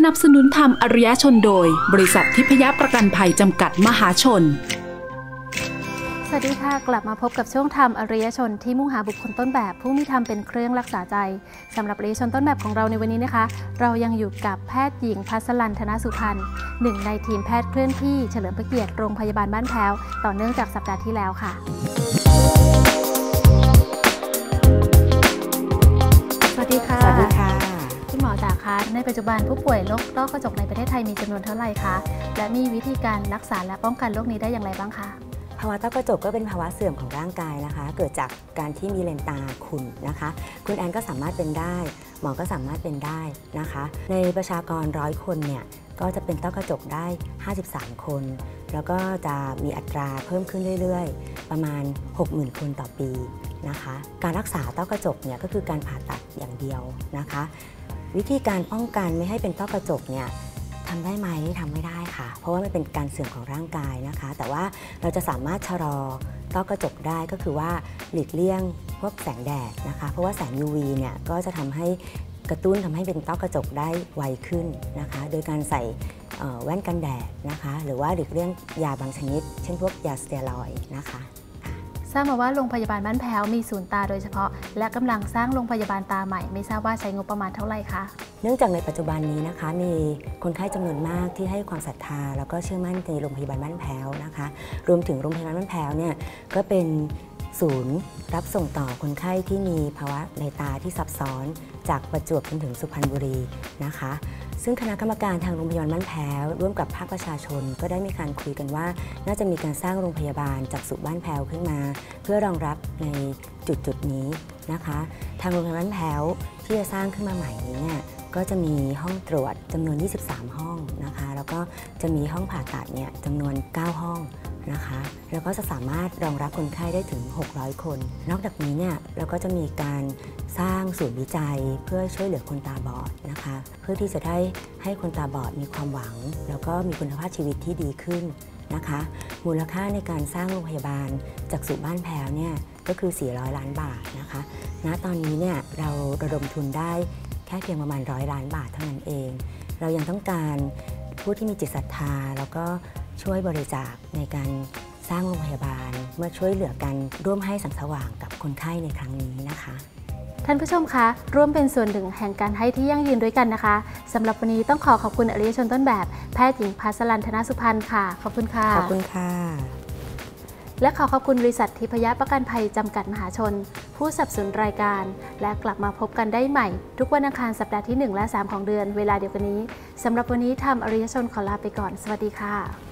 สนับสนุนธรรมอริยชนโดย บริษัททิพยประกันภัยจำกัดมหาชน สวัสดีค่ะ กลับมาพบกับช่วงธรรมอริยชนที่มุ่งหาบุคคลต้นแบบ ผู้มีธรรมเป็นเครื่องรักษาใจสำหรับอริยชนต้นแบบของเราในวันนี้นะคะ เรายังอยู่กับแพทย์หญิงพัสลันธนสุพันธ์หนึ่งในทีมแพทย์เคลื่อนที่เฉลิมพระเกียรติโรงพยาบาลบ้านแพ้ว ต่อเนื่องจากสัปดาห์ที่แล้วค่ะ ในปัจจุบันผู้ป่วยโรคต้อกระจกในประเทศไทยมีจำนวนเท่าไหร่คะ และมีวิธีการรักษาและป้องกันโรคนี้ได้อย่างไรบ้างคะภาวะต้อกระจกก็เป็นภาวะเสื่อมของร่างกายนะคะ เกิดจากการที่มีเลนตาขุ่นนะคะ คุณแอนก็สามารถเป็นได้ หมอก็สามารถเป็นได้นะคะ ในประชากรร้อยคนเนี่ยก็จะเป็นต้อกระจกได้ 53 คน แล้วก็จะมีอัตราเพิ่มขึ้นเรื่อยๆ ประมาณ 60,000 คนต่อปีนะคะ การรักษาต้อกระจกเนี่ยก็คือการผ่าตัดอย่างเดียวนะคะ วิธีการป้องกันไม่ให้เป็นต้อกระจกเนี่ยทำได้ไหมทำไม่ได้ค่ะ เพราะว่ามันเป็นการเสื่อมของร่างกายนะคะ แต่ว่าเราจะสามารถชะลอต้อกระจกได้ก็คือว่าหลีกเลี่ยงพวกแสงแดดนะคะ เพราะว่าแสง UV เนี่ยก็จะทำให้กระตุ้นทำให้เป็นต้อกระจกได้ไวขึ้นนะคะ โดยการใส่แว่นกันแดดนะคะ หรือว่าหลีกเลี่ยงยาบางชนิด เช่นพวกยาสเตียรอยนะคะ ทราบมาว่าโรงพยาบาลบ้านแพ้วมีศูนย์ตาโดยเฉพาะ และกำลังสร้างโรงพยาบาลตาใหม่ ไม่ทราบว่าใช้งบประมาณเท่าไหร่คะเนื่องจากในปัจจุบันนี้นะคะ มีคนไข้จำนวนมากที่ให้ความศรัทธา แล้วก็เชื่อมั่นในโรงพยาบาลบ้านแพ้วนะคะ รวมถึงโรงพยาบาลบ้านแพ้วเนี่ยก็เป็นศูนย์รับส่งต่อคนไข้ที่มีภาวะในตาที่ซับซ้อน จากประจวบจนถึงสุพรรณบุรีนะคะ ซึ่งคณะกรรมการทางโรงพยาบาลบ้านแพ้วร่วมกับภาคประชาชน ก็ได้มีการคุยกันว่า น่าจะมีการสร้างโรงพยาบาลจากสุบ้านแพ้วขึ้นมา เพื่อรองรับในจุดจุดนี้นะคะ ทางโรงพยาบาลบ้านแพ้วที่จะสร้างขึ้นมาใหม่นี้เนี่ยก็จะมีห้องตรวจจำนวน 23 ห้องนะคะ แล้วก็จะมีห้องผ่าตัดเนี่ยจำนวน 9 ห้อง นะคะแล้วก็จะสามารถรองรับคนไข้ได้ถึง 600 คน นอกจากนี้เนี่ยเราก็จะมีการสร้างศูนย์วิจัยเพื่อช่วยเหลือคนตาบอดนะคะ เพื่อที่จะได้ให้คนตาบอดมีความหวัง แล้วก็มีคุณภาพชีวิตที่ดีขึ้นนะคะ มูลค่าในการสร้างโรงพยาบาลจากสู่บ้านแพ้วเนี่ยก็คือ 400 ล้านบาทนะคะณตอนนี้เนี่ยเราระดมทุนได้แค่เพียงประมาณร้อยล้านบาทเท่านั้นเอง เรายังต้องการผู้ที่มีจิตศรัทธาแล้วก็ ช่วยบริจาคในการสร้างโรงพยาบาลเมื่อช่วยเหลือกันร่วมให้แสังสว่างกับคนไข้ในครั้งนี้นะคะ ท่านผู้ชมคะ ร่วมเป็นส่วนหนึ่งแห่งการให้ที่ยั่งยืนด้วยกันนะคะสำหรับวันนี้ต้องขอขอบคุณอริยชนต้นแบบ แพทย์หญิงพัสลันธนสุพันธ์ค่ะ ขอบคุณค่ะ ขอบคุณค่ะ และขอขอบคุณบริษัททิพยประกันภัยจำกัดมหาชน ผู้สนับสนุนรายการ และกลับมาพบกันได้ใหม่ ทุกวันอังคารสัปดาห์ที่ 1 และ 3 ของเดือนเวลาเดียวกันนี้สำหรับวันนี้ทำอริยชนขอลาไปก่อน สวัสดีค่ะ